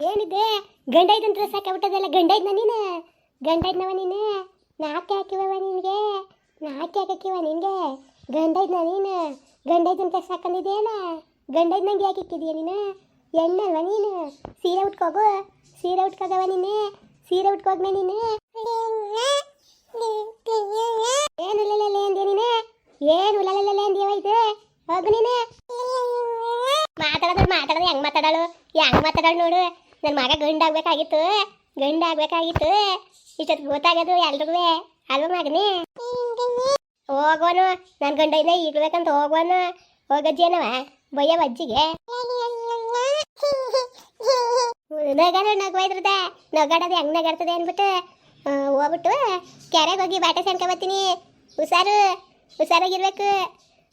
ಏನಿದೆ ಗಂಡ ಇದ್ದನ್ ಡ್ರೆಸ್ ಹಾಕಿ ಬಿಟ್ಟದಲ್ಲ ಗಂಡ ಇದ್ನ ನೀನು? ಗಂಡ ಇದ್ನವ ನೀನು? ನಾಕೆ ಹಾಕಿವವ ನಿನಗೆ? ನಾಕೆ ಹಾಕಿವ ನಿನಗೆ? ಗಂಡ ಇದ್ನ ನೀನು? ಗಂಡ ಇದ್ದನ್ ಡ್ರೆಸ್ ಹಾಕೊಂಡಿದೆಯಲ್ಲ ಗಂಡ ಇದ್ನಂಗೆ ಯಾಕೆ ಇಕ್ಕಿದೀಯ ನೀನು? ಎಣ್ಣಲ್ವ ನೀನು? ಸೀರೆ ಉಟ್ಕೋಗು? ಸೀರೆ ಉಟ್ಕೋಗವ ನೀನು? ಸೀರೆ ಉಟ್ಕೋಗ್ಮೆ ನೀನು? ಏನು ಲಲಲೆ ಅಂದ್ಯ ನೀನು? ಏನು ಲಲಲೆ ಅಂದ್ಯವ ಇದು? ಹೋಗು ನೀನು. ಮಾತಾಡೋದು ಮಾತಾಡೋದು ಹೆಂಗ್ ಮಾತಾಡೋಳು? ಹೆಂಗ್ ಮಾತಾಡೋಳು ನೋಡು? ನನ್ನ ಮಗ ಗಂಡ ಆಗ್ಬೇಕಾಗಿತ್ತು. ಇಷ್ಟೊತ್ತು ಗೊತ್ತಾಗದು ಎಲ್ರಿಗೂ. ಅಲ್ವ ಮಗನೇ? ಹೋಗೋನು ನನ್ನ ಗಂಡ ಇರ್ಬೇಕಂತ ಹೋಗೋನು ಹೋಗಜ್ಜೇನವ ಬಯ್ಯವ ಅಜ್ಜಿಗೆ. ನಗಾಡ ನಗೋಯ್ದ್ರದ ನಗಾಡೋದು ಹೆಂಗ್ ನಗಾಡ್ತದೆ ಅಂದ್ಬಿಟ್ಟು ಹೋಗ್ಬಿಟ್ಟು ಕೆರೆಗೆ ಹೋಗಿ ಬಾಟೆ ಸೆನ್ಕ ಬರ್ತೀನಿ. ಹುಷಾರು. ಹುಷಾರಾಗಿರ್ಬೇಕು.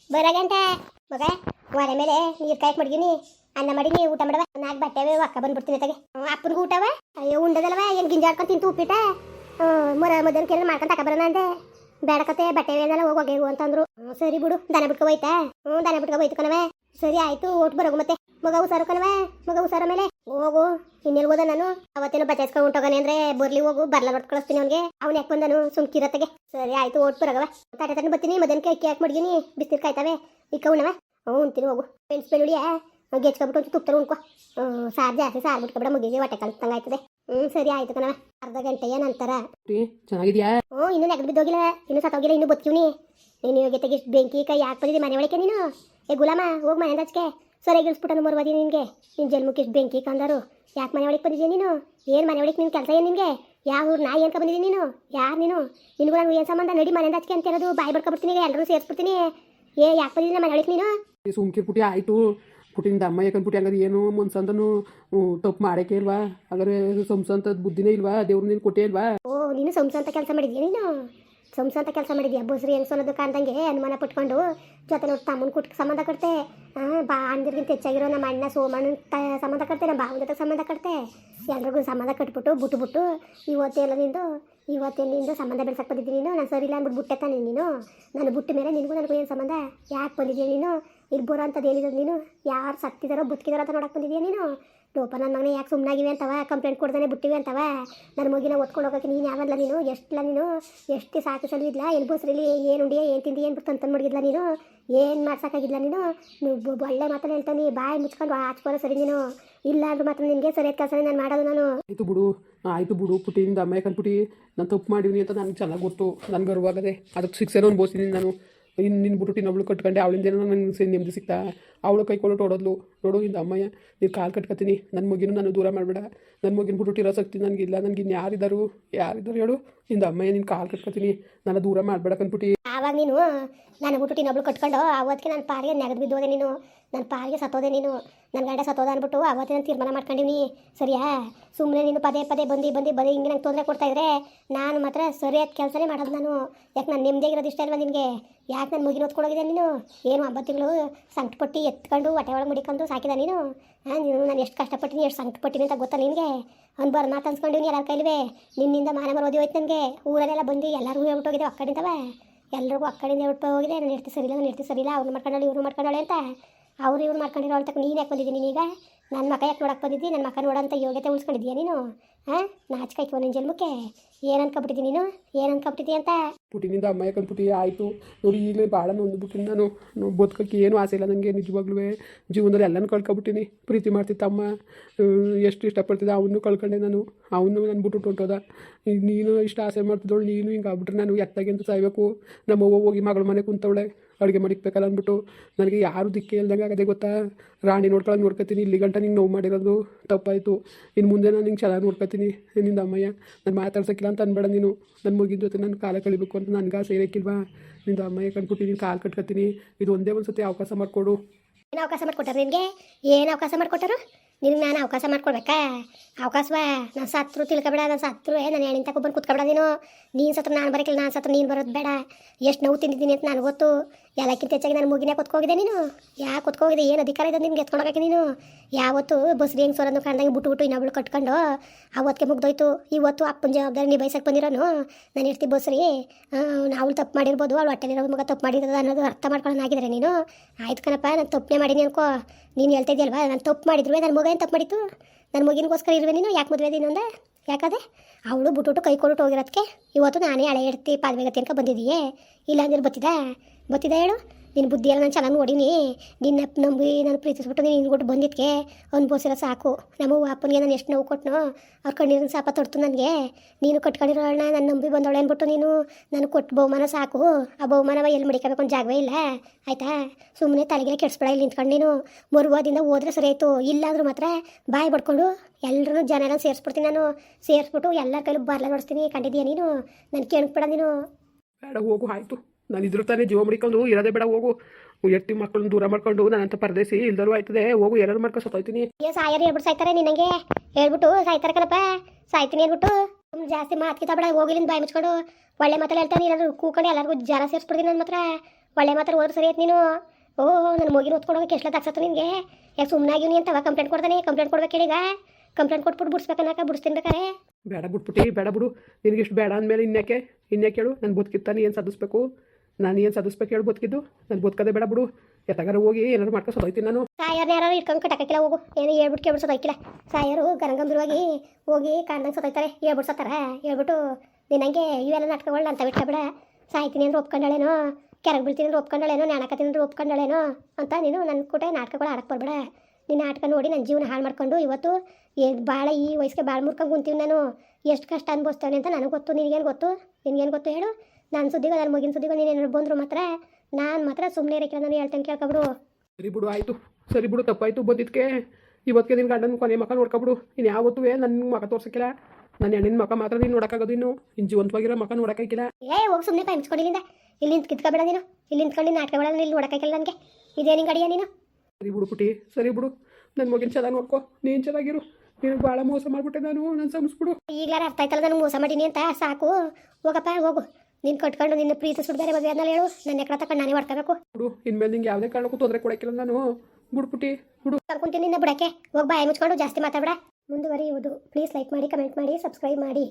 ಬರೋ ಗಂಟ ಮಗ ಮೇಲೆ ನೀರು ಕಾಯಕ್ ಮಡ್ಗಿನಿ. ಅನ್ನ ಮಾಡಿ ನೀವು ಊಟ ಮಾಡವ ನಾಲ್ಕು ಬಟ್ಟೆವೆ ಅಕ್ಕ ಬಂದ್ಬಿಡ್ತೀನಿ ತಗೆ ಅಪ್ಪನಿಗೂ ಊಟವ. ಅಯ್ಯೋ ಉಂಡದಲ್ವ ಏನು ಗಿಂಜಾಡ್ಕೊಂಡು ತಿಂತು ಉಪ್ಪಿಟ್ಟ? ಮೊರ ಮಧ್ಯಾಹ್ನ ಕೇಳಿ ಮಾಡ್ಕೊಂಡು ತಗೊಬರೋಣ ಅಂದೆ. ಬೇಡಕತೆ ಬಟ್ಟೆ ಏನಲ್ಲ ಹೋಗಿ ಅಂತಂದ್ರು. ಸರಿ ಬಿಡು, ದನ ಬಿಟ್ಕೊ ಹೋಯ್ತಾ? ಹ್ಞೂ ದನ ಬಿಟ್ಕೊ ಹೋಯ್ತು ಸರಿ ಆಯ್ತು, ಓಟ್ ಬರೋಗು ಮತ್ತೆ. ಮಗ ಹುಷಾರು ಕಣವೆ ಮಗ ಹುಷಾರ ಮೇಲೆ ಹೋಗು. ಇನ್ನೆಲ್ಲಿ ಹೋದ ನಾನು. ಅವತ್ತೇನು ಬಚಾಯಿಸ್ಕೊಂಡು ಹೊಂಟೋಗಾನೆ ಅಂದ್ರೆ ಬರ್ಲಿ ಹೋಗು. ಬರ್ಲ ಹೊಟ್ಟು ಕಳಿಸ್ತೀನಿ ಅವ್ನಿಗೆ. ಅವ್ನು ಯಾಕೆ ಬಂದನು? ಸುಮ್ಕಿರತ್ತಗೆ ಸರಿ ಆಯ್ತು, ಓಟ್ ಬರಗವ ತಟೆ ತಗೊಂಡು ಬರ್ತೀನಿ. ಮಧ್ಯಾಹ್ನಕ್ಕೆ ಅಕ್ಕಿ ಹಾಕಿ ಮಡ್ಗಿನಿ ಬಿಸಿಲು ಕಾಯ್ತಾವೆ. ಇಕ್ಕ ಉಣ್ಣವ ಹ್ಞೂ ಉಣ್ತೀನಿ ಹೋಗು. ಫ್ರೆಂಡ್ಸ್ ಬೆಳ್ಳುಳ್ಳಿಯ? ಗೆಚ್ಕೊಬಿಟ್ಟು ಒಂದು ತುಪ್ಪ ಉಣ್ಕೊ ಸಾರ್ ಸಾರು ಜಾಸ್ತಿ ಸಾರು ಬಿಟ್ಕೊಬಿಡ ಮುಗಿಗೆ ಹೊಟ್ಟೆ ಕಲಿತಂಗೆ ಆಯ್ತದೆ. ಹ್ಮ್ ಸರಿ ಆಯ್ತು ಕಣವ ಅರ್ಧ ಗಂಟೆ ನಂತರ ಚೆನ್ನಾಗಿದ್ಯಾ? ಹ್ಞೂ ಇನ್ನೂ ನೆಗದು ಬಿದ್ದೋಗಿಲ್ಲ ಇನ್ನೂ ಸತ್ತೋಗಿಲ್ಲ ಇನ್ನೂ ಬದುಕಿವ್ನಿ. ನೀನು ಇವಾಗ ತೆಗಿಸ್ ಬೆಂಕಿ ಕೈ ಯಾಕೆ ಬಂದಿದೆ ಮನೆ ಒಳಗೆ ನೀನು? ಏ ಗುಲಾಮ ಹೋಗಿ ಮನೆ ಸರಿ ಸರಿಯಾಗಿ ಇಳಿಸ್ಬಿಟ್ಟನು ಮರ್ವಾದಿ ನಿನಗೆ. ನಿನ್ನ ಜನ್ಮಕ್ಕೆ ಬೆಂಕಿ ಕಂದರು. ಯಾಕೆ ಮನೆ ಒಳಗೆ ಬಂದಿದ್ಯಾ ನೀನು? ಏನು ಮನೆ ಒಳಗೆ ನಿನ್ನ ಕೆಲಸ ಏನು ನಿನಗೆ? ಯಾವ ಊರು ನಾಯಿ ಏನ್ ಬಂದಿದ್ದೀನಿ ನೀನು? ಯಾರು ನೀನು? ನಿನಗೂ ನಾನು ಏನು ಸಂಬಂಧ? ನಡಿ ಮನೆ ಹಚ್ಕೆ ಅಂತ ಹೇಳೋದು. ಬಾಯಿ ಬಡ್ಕೊಬಿಡ್ತೀನಿ ಎಲ್ಲರೂ ಸೇರಿಸ್ಬಿಡ್ತೀನಿ. ಏ ಯಾಕೆ ಬಂದಿದ್ದೀನಿ ಮನೆ ಒಳಗೆ ನೀನು? ಪುಟಿ ಆಯಿತು. ಪುಟಿನಿಂದ ಅಮ್ಮ ಪುಟಿ ಹಂಗಾರೆ ಏನು ಮನ್ಸಂತನು ತಪ್ಪು ಮಾಡಕ್ಕೆ ಇಲ್ವಾ? ಹಾಗಾದ್ರೆ ಸಂಸಂತದ ಬುದ್ಧಿನೇ ಇಲ್ವಾ? ದೇವ್ರು ನೀನು ಕೊಟ್ಟೆ ಇಲ್ವಾ? ಓ, ನೀನು ಸಂಸಂತ ಕೆಲಸ ಮಾಡಿದ್ಯಾ ನೀನು? ಸಂಸಂತ ಕೆಲಸ ಮಾಡಿದ್ಯಾ? ಬಸ್ರಿ ಹೆಂಗ್ಸೋನದು ಕಾಣ್ದಂಗೆ ಅನುಮಾನ ಪಟ್ಕೊಂಡು ಜೊತೆ ನೋಡಿ ತಮ್ಮನ ಕುಟ್ಕ ಸಂಬಂಧ ಕಟ್ತೆ ಬಾ, ಅಂದಿರ್ಗಿಂತ ಹೆಚ್ಚಾಗಿರೋ ನಮ್ಮ ಅಣ್ಣ ಸೋಮಣ್ಣ ಸಂಬಂಧ ಕಟ್ತೆ ನಮ್ಮ ಭಾವನ ಜೊತೆ ಸಂಬಂಧ ಕಟ್ತೆ ಎಲ್ರಿಗೂ ಸಂಬಂಧ ಕಟ್ಬಿಟ್ಟು ಬಿಟ್ಟು ಬಿಟ್ಟು ಇವತ್ತೆಲ್ಲ ನಿಂದು ಇವತ್ತೇ ನಿಂದು ಸಂಬಂಧ ಬೆಳ್ಸಕ್ಕೆ ಬಂದಿದ್ದೀನಿ ನೀನು? ನಾನು ಸರಿ ಇಲ್ಲ ಅಂದ್ಬಿಟ್ಟು ಬಿಟ್ಟೆ ತಾನೆ ನೀನು? ನಾನು ಬಿಟ್ಟ ಮೇಲೆ ನಿನಗೂ ನನಗೂ ಏನು ಸಂಬಂಧ? ಯಾಕೆ ಬಂದಿದ್ದೀನಿ ನೀನು? ಇಲ್ಲಿ ಅಂತ ಹೇಳಿದ್ರು ನೀನು? ಯಾರು ಸತ್ತಿದಾರೋ ಬದುಕಿದಾರೋ ಅಂತ ನೋಡಕ್ಕೆ ಬಂದಿದ್ಯಾ ನೀನು? ಲೋಪ ನನ್ನ ಮಗನೇ ಯಾಕೆ ಸುಮ್ಮನಾಗಿವೆ ಅಂತವ? ಕಂಪ್ಲೇಂಟ್ ಕೊಡ್ದಾನೆ ಬಿಟ್ಟಿವೆ ಅಂತವ? ನನ್ನ ಮಗಿನ ಒತ್ಕೊಂಡು ಹೋಗೋಕೆ ನೀನು ಯಾವಲ್ಲ ನೀನು? ಎಷ್ಟಲ್ಲ ನೀನು? ಎಷ್ಟು ಸಾಕು ಸಲುವಿದ್ಲ ಎಲ್ಲಿ ಬಸ್ರಲ್ಲಿ ಏನು ಉಂಡಿಯ, ಏನು ತಿಂದಿ ಏನು ಬಿಟ್ಟು ಅಂತ ಮಾಡಿದಿಲ್ಲ ನೀನು? ಏನು ಮಾಡ್ಸೋಕ್ಕಾಗಿಲ್ಲ ನೀನು? ನೀವು ಒಳ್ಳೆ ಮಾತನ್ನ ಹೇಳ್ತಾನೆ ಬಾಯಿ ಮುಚ್ಕೊಂಡು ಆಚ್ಕೊಳ್ಳೋ ಸರಿ ನೀನು? ಇಲ್ಲ ಅಂದ್ರೆ ಮಾತ್ರ ನಿನಗೆ ಸರಿಯಾದ ಕೆಲಸನೇ ನಾನು ಮಾಡೋದು ನಾನು. ಆಯಿತು ಬಿಡು ಆಯಿತು ಬಿಡು ಪುಟಿನಿಂದ ಅಮ್ಮ ಪುಟಿ ನಾನು ತಪ್ಪು ಮಾಡಿದ್ದೀನಿ ಅಂತ ನನಗೆ ಚೆನ್ನಾಗಿ ಗೊತ್ತು. ನನಗೆ ಗರ್ವಾಗದೆ ಅದಕ್ಕೆ ಶಿಕ್ಷೆನೂ ಅನ್ಬೋಸ್ತೀನಿ ನಾನು. ಇನ್ನು ನಿನ್ನ ಬಿಟ್ಟು ಅವಳು ಕಟ್ಕೊಂಡೆ, ಅವಳಿಂದ ಏನೋ ನನಗೆ ನೆಮ್ಮದಿ ಸಿಗ್ತಾ? ಅವಳು ಕೈ ಕೊಟ್ಟು ಓಡೋದ್ಲು. ನೋಡು ಇಂದ ಅಮ್ಮಯ್ಯ ನೀನು ಕಾಲು ಕಟ್ಕೊತೀನಿ. ನನ್ನ ಮಗಿನೂ ನಾನು ದೂರ ಮಾಡಬೇಡ. ನನ್ನ ಮಗಿನ ಬಿಟ್ಟು ಇರೋ ಶಕ್ತಿ ನನಗಿಲ್ಲ ನನಗೆ ಇನ್ನು ಯಾರಿದ್ದಾರು ಯಾರಿದ್ದಾರೆ ಹೇಳು. ಇಂದ ಅಮ್ಮಯ್ಯ ನಿನ್ನ ಕಾಲು ಕಟ್ಕೊತೀನಿ. ನಾನು ದೂರ ಮಾಡಬೇಡ ಕಂದ್ಬಿಟ್ಟು ಆವಾಗ ನೀನು ನಾನು ಬಿಟ್ಟು ಇನ್ನೊಬ್ಳು ಕಟ್ಕೊಂಡು, ಅವತ್ತಿಗೆ ನನ್ನ ಪಾರಿಗೆ ನೆಗೆದು ಬಿದ್ದೋದೆ ನೀನು. ನನ್ನ ಪಾರಿಗೆ ಸತ್ತೋದೆ ನೀನು. ನನ್ನ ಗಂಡ ಸತ್ತೋದ ಅಂದ್ಬಿಟ್ಟು ಅವತ್ತೇ ನಾನು ತೀರ್ಮಾನ ಮಾಡ್ಕೊಂಡಿವ್ನಿ ಸರಿಯಾ? ಸುಮ್ಮನೆ ನೀನು ಪದೇ ಪದೇ ಬಂದು ಬಂದು ಬಂದು ಹಿಂಗೆ ನಂಗೆ ತೊಂದರೆ ಕೊಡ್ತಾ ಇದ್ರೆ ನಾನು ಮಾತ್ರ ಸರಿಯಾದ ಕೆಲಸನೇ ಮಾಡೋದು ನಾನು. ಯಾಕೆ ನಾನು ಇರೋದು ಇಷ್ಟ ಅಲ್ವಾ ನಿನಗೆ? ಯಾಕೆ ನಾನು ಮುಗಿನ ಹೊತ್ಕೊಳೋಗಿದೆ ನೀನು? ಏನು ಒಂಬತ್ತು ತಿಂಗಳು ಸಂಕಟಪಟ್ಟು ಎತ್ಕೊಂಡು ಹೊಟ್ಟೆ ಒಳಗೆ ಮುಡಿಕೊಂಡು ಸಾಕಿದ ನೀನು? ನೀನು ನಾನು ಎಷ್ಟು ಕಷ್ಟಪಟ್ಟಿನಿ, ಎಷ್ಟು ಸಂಕಟಪಟ್ಟಿನಿ ಅಂತ ಗೊತ್ತಾ ನಿನಗೆ? ಅನ್ಬಾರ್ದು ಮಾತು ಅನ್ಸ್ಕೊಂಡಿವ್ನಿ ಎಲ್ಲರ ಕೈಲಿವೆ? ನಿನ್ನಿಂದ ಮಾನ ಮರೋದಿ ಹೋಯ್ತು ನನಗೆ. ಊರಲ್ಲೆಲ್ಲ ಬಂದು ಎಲ್ಲರಿಗೂ ಹೇಳ್ಬಿಟ್ಟೋಗಿದೆ ಒಕ್ಕಡಿಂದವ ಎಲ್ರಿಗೂ ಅಕ್ಕಡಿಂದ ಹೊಟ್ಟು ಹೋಗಿದೆ ನಾನು ಇರ್ತಿ ಸರಿಯಿಲ್ಲ ನಾನು ಇರ್ತಿ ಸರಿಲ್ಲ ಅವ್ರು ಮಾಡ್ಕೊಂಡಾಳೆ ಇವ್ರು ಮಾಡ್ಕೊಂಡಾಳೆ ಅಂತ. ಅವ್ರು ಇವ್ರು ಮಾಡ್ಕೊಂಡಿರೋ ಅಂತ ನೀನು ಯಾಕೆ ಬಂದಿದ್ದೀನಿ ಈಗ ನನ್ನ ಮಕ್ಕ ಯಾಕೆ ನೋಡಕ್ಕೆ ಬಂದಿದ್ದಿ? ನನ್ನ ಮಕ್ಕ ನೋಡೋಂಥ ಯೋಗ್ಯತೆ ಉಳಿಸ್ಕೊಂಡಿದ್ದೀಯ ನೀನು? ಹಾಂ ನಾಚಿಕಾಯ್ತು ನಿನ್ನ ಜನ್ಮಕ್ಕೆ. ಏನು ಅನ್ಕೊಬಿಟ್ಟಿದ್ದೀನಿ ನೀನು? ಏನು ಅನ್ಕೊಬಿಟ್ಟಿದ್ದಿ ಅಂತ? ಪುಟಿನಿಂದ ಅಮ್ಮ ಯಾಕಂದ್ ಪುಟಿ ಆಯಿತು. ನೋಡಿ ಈಗಲೇ ಭಾಳ ನೊಂದ್ಬಿಟ್ಟಿನಿ ನಾನು. ಬದುಕೋಕ್ಕೆ ಏನೂ ಆಸೆ ಇಲ್ಲ ನನಗೆ ನಿಜವಾಗ್ಲೂ ಜೀವನದಲ್ಲಿ ಎಲ್ಲನೂ ಕಳ್ಕೊಬಿಟ್ಟಿನಿ ಪ್ರೀತಿ ಮಾಡ್ತಿತ್ತು ಅಮ್ಮ ಎಷ್ಟು ಇಷ್ಟಪಡ್ತಿದ್ದೆ ಅವನು ಕಳ್ಕೊಂಡೆ ನಾನು. ಅವನು ನಾನು ಬಿಟ್ಟು ಹೊಂಟೋದ ನೀನು ಇಷ್ಟು ಆಸೆ ಮಾಡ್ತಿದ್ದವಳು ನೀನು ಹಿಂಗೆ ಆಗ್ಬಿಟ್ರೆ ನಾನು ಎತ್ತಾಗೆಂದು ಸಾಯ್ಬೇಕು. ನಮ್ಮ ಅವ್ವ ಹೋಗಿ ಮಗಳ ಮನೆ ಕುಂತವಳೆ. ಅಡುಗೆ ಮಾಡಿಕ್ಬೇಕಲ್ಲ ಅಂದ್ಬಿಟ್ಟು. ನನಗೆ ಯಾರು ದಿಕ್ಕೇ ಇಲ್ದಂಗೆ ಆಗದೆ ಗೊತ್ತಾ? ರಾಣಿ ನೋಡ್ಕೊಳಂಗೆ ನೋಡ್ಕೊತೀನಿ. ಇಲ್ಲಿ ಗಂಟ ನಿಂಗೆ ನೋವು ಮಾಡಿರೋದು ತಪ್ಪಾಯಿತು. ಇನ್ನು ಮುಂದೆ ನಾನು ನಿಂಗೆ ಚೆನ್ನಾಗಿ ನೋಡ್ಕೊತೀನಿ. ನಿಂದ ಅಮ್ಮಯ್ಯ, ನಾನು ಮಾತಾಡ್ಸೋಕ್ಕಿಲ್ಲ ಅಂತ ಅನ್ಬೇಡ ನೀನು. ನನ್ನ ಮಗಿನ ಜೊತೆ ನಾನು ಕಾಲ ಕಳಿಬೇಕು ಅಂತ ನನಗೆ ಆಸೆ ಇರೋಕ್ಕಿಲ್ವಾ? ನಿಂದ ಅಮ್ಮಯ್ಯ ಕಂಡ್ಬಿಟ್ಟು ನೀನು ಕಾಲು ಕಟ್ಕೊತೀನಿ. ಇದು ಒಂದೇ ಒಂದು ಸತಿ ಅವಕಾಶ ಮಾಡಿಕೊಡು. ಏನು ಅವಕಾಶ ಮಾಡಿಕೊಟ್ಟಾರೆ ನಿನಗೆ? ಏನು ಅವಕಾಶ ಮಾಡಿಕೊಟ್ಟಾರು? ನಿನಗೆ ನಾನು ಅವಕಾಶ ಮಾಡ್ಕೊಡ್ಬೇಕಾ? ಅವಕಾಶವಾ? ನಾನು ಸತ್ರು ತಿಳ್ಕೊಬೇಡ, ನಾನು ಸತ್ರು. ನಾನು ಹೆಣ್ಣಿಂತ ಬಂದು ಕುತ್ಕೊಬೇಡ ನೀನು. ನೀನು ಸತ್ರ ನಾನು ಬರೋಕ್ಕಿಲ್ಲ ನಾನು ಸತ್ರ ನೀನು ಬರೋದು ಬೇಡ. ಎಷ್ಟು ನೋವು ತಿಂದಿದ್ದೀನಿ ಅಂತ ನಾನು ಗೊತ್ತು. ಎಲ್ಲಕ್ಕಿಂತ ಹೆಚ್ಚಾಗಿ ನಾನು ಮುಗಿನೇ ಕೊತ್ಕೋಗಿದೆ ನೀನು. ಯಾಕೆ ಕೊತ್ಕೋಗಿದೆ ಏನು ಅಧಿಕಾರ ಇದೆ ನಿಮ್ಗೆ ಎತ್ಕೊಂಡೋಗಕ್ಕೆ ನೀನು? ಯಾವತ್ತು ಬಸ್ರಿ ಹೆಂಗೆ ಸೋರನ್ನು ಕಾರಣದಾಗ ಬಿಟ್ಟುಬಿಟ್ಟು ಇನ್ನೊಬ್ಳು ಕಟ್ಕೊಂಡು, ಅವತ್ತಿಗೆ ಮುಗ್ದೋಯ್ತು. ಇವತ್ತು ಅಪ್ಪನ ಜವಾಬ್ದಾರಿ ನಿಭಾಯಿಸಕ್ಕೆ ಬಂದಿರೋನು? ನಾನು ಇರ್ತಿ ಬಸ್ರಿ ನಾವು ತಪ್ಪು ಮಾಡಿರ್ಬೋದು, ಅವಳು ಹೊಟ್ಟೆಲಿರೋ ಮಗ ತಪ್ಪು ಮಾಡಿರೋದು ಅನ್ನೋದು ಅರ್ಥ ಮಾಡ್ಕೊಳ್ಳೋನಾಗಿದ್ದಾರೆ ನೀನು. ಆಯ್ತು ಕಣಪ್ಪ, ನಾನು ತಪ್ಪನೇ ಮಾಡೀನಿ ಅನ್ಕೋ. ನೀನು ಹೇಳ್ತಾ ಇದೆಯಲ್ವಾ? ನಾನು ತಪ್ಪು ಮಾಡಿದ್ರು ನನ್ನ ಮಗ ಏನು ತಪ್ಪು ಮಾಡಿತ್ತು? ನನ್ನ ಮಗಿನಗೋಸ್ಕರ ಇರುವೆ ನೀನು? ಯಾಕೆ ಮದುವೆ ಅಂದೆ? ಯಾಕದೆ ಅವಳು ಬಿಟ್ಬಿಟ್ಟು ಕೈ ಕೊಟ್ಟು ಹೋಗಿರೋದಕ್ಕೆ ಇವತ್ತು ನಾನೇ ಹಳೆ ಇಡ್ತಿ ಪಾದ್ವೆಗತಿ ಅನ್ಕ ಬಂದಿದೆಯೇ ಇಲ್ಲ ಅಂದ್ರೆ ಬತ್ತಿದ ಬತ್ತಿದ ಹೇಳು? ನಿನ್ನ ಬುದ್ಧಿ ಎಲ್ಲ ನಾನು ಚೆನ್ನಾಗಿ ನೋಡೀನಿ. ನಿನ್ನ ನಂಬಿ ನಾನು ಪ್ರೀತಿಸ್ಬಿಟ್ಟು ನೀನು ಕೊಟ್ಟು ಬಂದಿದ್ದಕ್ಕೆ ಅನ್ಭವಿಸಿರೋ ಸಾಕು. ನಮ್ಮ ಅಪ್ಪನಿಗೆ ನಾನು ಎಷ್ಟು ನೋವು ಕೊಟ್ಟನು ಅವ್ರ ಕಣ್ಣೀರಿನ ಸಾಪ ತೊಡ್ತು ನನಗೆ. ನೀನು ಕಟ್ಕೊಂಡಿರೋಳನ್ನ ನಾನು ನಂಬಿ ಬಂದವಳೆ ಅಂದ್ಬಿಟ್ಟು ನೀನು ನಾನು ಕೊಟ್ಟು ಬಹುಮಾನ ಸಾಕು. ಆ ಬಹುಮಾನವ ಎಲ್ಲಿ ಮಡಿಕೋಬೇಕು ಒಂದು ಜಾಗವೇ ಇಲ್ಲ. ಆಯಿತಾ? ಸುಮ್ಮನೆ ತಲೆಗೆ ಕೆಡಿಸ್ಬೇಡ, ಇಲ್ಲಿ ನಿಂತ್ಕೊಂಡು ನೀನು. ಮರುವಾದಿಂದ ಹೋದ್ರೆ ಸರಿ ಆಯಿತು. ಇಲ್ಲಾದರೂ ಮಾತ್ರ ಬಾಯಿ ಬಡ್ಕೊಂಡು ಎಲ್ಲರೂ ಜನ ಎಲ್ಲ ಸೇರಿಸ್ಬಿಡ್ತೀನಿ ನಾನು. ಸೇರಿಸ್ಬಿಟ್ಟು ಎಲ್ಲ ಕೈಲೂ ಬರ್ಲ ನೋಡಿಸ್ತೀನಿ ಕಂಡಿದ್ದೀಯ ನೀನು? ನಾನು ಕೇಳಿಸ್ಬೇಡ ನೀನು. ಬೇಡ, ಹೋಗು, ಆಯಿತು. ನಾನು ಇದ್ರು ತಾನೇ ಜೀವ ಮಡಿಕೊಂಡು ಇರೋದೇ ಬೇಡ ಹೋಗು. ಎಟ್ಟಿ ಮಕ್ಕಳನ್ನ ದೂರ ಮಾಡ್ಕೊಂಡು ನಾನಂತ ಪರದೇಸಿ ಇಲ್ದರು ಆಯ್ತದೆ. ಹೋಗು ಎರಡು ಮಾಡ್ಕೊಂಡು ಸತ್ತೋಯ್ತೀನಿ. ಏ ಸಾಯರ್ ಹೇಳ್ಬಿಟ್ಟು ಸಾಯ್ತಾರೆ ನಿನಗೆ ಹೇಳ್ಬಿಟ್ಟು ಸಾಯ್ತಾರೆ ಕಣಪ್ಪ. ಸಾಯ್ತೀನಿ ಹೇಳ್ಬಿಟ್ಟು. ಸುಮ್ನೆ ಜಾಸ್ತಿ ಮಾತು ಬೇಡ ಹೋಗಿಲಿಂದ ಬಾಯಿ ಮುಚ್ಕೊಂಡು. ಒಳ್ಳೆ ಮಾತಲ್ಲಿ ಹೇಳ್ತಾನೆ ಏನಾದ್ರು ಕೂಕೊಂಡು ಎಲ್ಲರಿಗೂ ಜನ ಸೇರಿಸ್ಬಿಡ್ತೀನಿ ನನ್ನ ಮಾತ್ರ. ಒಳ್ಳೆ ಮಾತ್ರ ಹೋದ್ರೆ ಸರಿ ಆಯ್ತು ನೀನು. ಓ ನನ್ನ ಮಗಿನ ಹೊತ್ಕೊಂಡೋಗಿ ಎಷ್ಟು ತಾಕ್ಸತ್ತು ನಿನಗೆ. ಯಾಕೆ ಸುಮ್ಮನಾಗಿ ಅಂತವ ಕಂಪ್ಲೇಂಟ್ ಕೊಡ್ತಾನೆ. ಕಂಪ್ಲೇಂಟ್ ಕೊಡ್ಬೇಕು ಹೇಳೀಗ ಕಂಪ್ಲೇಂಟ್ ಕೊಟ್ಬಿಟ್ಟು ಬಿಡಿಸ್ಬೇಕನ್ನಕ ಬಿಡಿಸ್ತೀನಿ ಬೇಕಾರೆ. ಬೇಡ ಬಿಟ್ಬಿಟ್ಟು ಬೇಡ ಬಿಡು. ನಿನಗೆ ಇಷ್ಟು ಬೇಡ ಅಂದಮೇಲೆ ಇನ್ಯಾಕೆ? ಇನ್ಯಾಕೆ ಹೇಳು? ನಾನು ಬದುಕಿತ್ತಾನೆ ಏನು ಸಾಧಿಸ್ಬೇಕು ನಾನು ಏನು ಸಾಧಿಸ್ಬೇಕು ಹೇಳಿ ಬದುಕಿದ್ದು? ನಾನು ಬದುಕದೆ ಬೇಡ ಬಿಡು. ಎತ್ತಗಾರ ಹೋಗಿ ಏನಾರು ಮಾಡ್ಕೊಂಡು ಸತ್ತೋಯ್ತೀನಿ ನಾನು. ಸಾಯರ್ ಯಾರು ಇಟ್ಕೊಂಡು ಕಟಕಿಲ್ಲ ಹೋಗು. ಏನು ಹೇಳ್ಬಿಟ್ಟು ಕೇಳ್ಬಿಟ್ಟು ಸತ್ತೋಯ್ಕಿಲ್ಲ ಸಾಯರು ಗರಂಗಂಬಿರುವಾಗಿ ಹೋಗಿ ಕಾಣ್ದಂಗೆ ಸದೋಯ್ತಾರೆ. ಹೇಳ್ಬಿಟ್ಟು ಹೇಳ್ಬಿಟ್ಟು ನಿನಗೆ ಇವೆಲ್ಲ ನಾಟಕಗಳು ಅಂತ ಬಿಡ. ಸಾಯ್ತೀನಿ ಅಂದ್ರೆ ಒಪ್ಕೊಂಡಳೇನೋ, ಕೆರೆಗೆ ಬೀಳ್ತೀನಿ ಅಂದ್ರೆ ಒಪ್ಕೊಂಡಳೇನೋ ನಾಣಕತ್ತೀನಿ ಅಂದ್ರೆ ಒಪ್ಕೊಂಡಳೇನೋ ಅಂತ ನೀನು ನನ್ನ ಕೂಟ ನಾಟಕಗಳು ಆಡಕ್ಕೆ ಬರ್ಬೇಡ. ನಿನ್ನ ನಾಟಕ ನೋಡಿ ನನ್ನ ಜೀವನ ಹಾಳು ಮಾಡ್ಕೊಂಡು ಇವತ್ತು ಭಾಳ ಈ ವಯಸ್ಸಿಗೆ ಭಾಳ ಮುರ್ಕೊಂಡು ಕುಂತೀವಿ ನಾನು. ಎಷ್ಟು ಕಷ್ಟ ಅನುಭವಿಸ್ತೇನೆ ಅಂತ ನನಗೆ ಗೊತ್ತು. ನಿನಗೇನು ಗೊತ್ತು? ನಿನಗೇನು ಗೊತ್ತು ಹೇಳು? ನನ್ನ ಸುದ್ದಿಗಳು ನನ್ನ ಮಗಿನ ಸುದ್ದಿಗಳು ಏನಾರು ಬಂದ್ರು ಮಾತ್ರ ನಾನು ಮಾತ್ರ ಸುಮ್ಮನೆ ಇರಕ್ಕೆ ನಾನು ಹೇಳ್ತೇನೆ ಕೇಳ್ಕೊಬಿಡು ಸರಿ ಬಿಡು ಆಯಿತು. ಸರಿ ಬಿಡು ತಪ್ಪಾಯಿತು ಬಂದಿದ್ದಕ್ಕೆ ಇವತ್ತಿಗೆ ನಿನ್ನ ಗಂಡನ ಕೊನೆ ಮಕ್ಕ ನೋಡ್ಕೊಬಿಡು. ಇನ್ನು ಯಾವತ್ತೂ ನನ್ನ ಮಕ ತೋರ್ಸಕ್ಕಿಲ್ಲ. ನನ್ನ ಹೆಣ್ಣಿನ ಮಕ ಮಾತ್ರ ನೀನು ನೋಡೋಕ್ಕಾಗೋದು ಇನ್ನು. ಇನ್ನು ಜೀವಂತವಾಗಿರೋ ಮಕ ನೋಡೋಕ್ಕಾಗಿಲ್ಲ ಏ ಹೋಗಿ ಸುಮ್ಮನೆ ಕೈ ಮುಚ್ಕೊಂಡಿಲ್ಲಿಂದ ಇಲ್ಲಿ ನಿಂತು ಕಿತ್ಕೊಬೇಡ ನೀನು. ಇಲ್ಲಿ ನಿಂತ್ಕೊಂಡು ನಾಟಕಗಳನ್ನ ಇಲ್ಲಿ ನೋಡೋಕ್ಕಾಗಿಲ್ಲ ನನಗೆ. ಇದೇ ನಿಂಗೆ ಅಡಿಯ ನೀನು? ಸರಿ ಬಿಡು ಪುಟಿ ಸರಿ ಬಿಡು. ನನ್ನ ಮಗಿನ ಚೆನ್ನಾಗಿ ನೋಡ್ಕೊ. ನೀನು ಚೆನ್ನಾಗಿರು ನೀನು ಭಾಳ ಮೋಸ ಮಾಡಿಬಿಟ್ಟೆ ನಾನು. ನನ್ನ ಸಂಸ್ಬಿಡು. ಈಗಲಾರ ಅರ್ಥ ಆಯ್ತಲ್ಲ ನನಗೆ ಮೋಸ ಮಾಡೀನಿ ಅಂತ? ಸಾಕು. ಹೋಗಪ್ಪ ಹೋಗು. ನೀನು ಕಟ್ಕೊಂಡು ನಿನ್ನ ಪ್ರೀತಿ ಸುಡ್ ಬೇರೆ ಬಗ್ಗೆ ಅದನ್ನ ಹೇಳು. ನನ್ನ ಎಕಡೆ ತಕೊಂಡು ನಾನೇ ಹೊಡ್ಕೋಬೇಕು. ಹುಡು ಇನ್ಮೇಲೆ ನಿಂಗೆ ಯಾವುದೇ ಕಾರಣಕ್ಕೂ ತೊಂದರೆ ಕೊಡಕ್ಕಿಲ್ಲ ನಾನು. ಗುಡ್ಪುಟಿ ಹುಡು ಕರ್ಕೊಂತೀನಿ ನಿನ್ನ ಬಿಡಕ್ಕೆ. ಹೋಗಿ ಬಾಯಿ ಮುಚ್ಕೊಂಡು ಜಾಸ್ತಿ ಮಾತಾಡ ಮುಂದುವರಿಯುವುದು. ಪ್ಲೀಸ್ ಲೈಕ್ ಮಾಡಿ ಕಮೆಂಟ್ ಮಾಡಿ ಸಬ್ಸ್ಕ್ರೈಬ್ ಮಾಡಿ.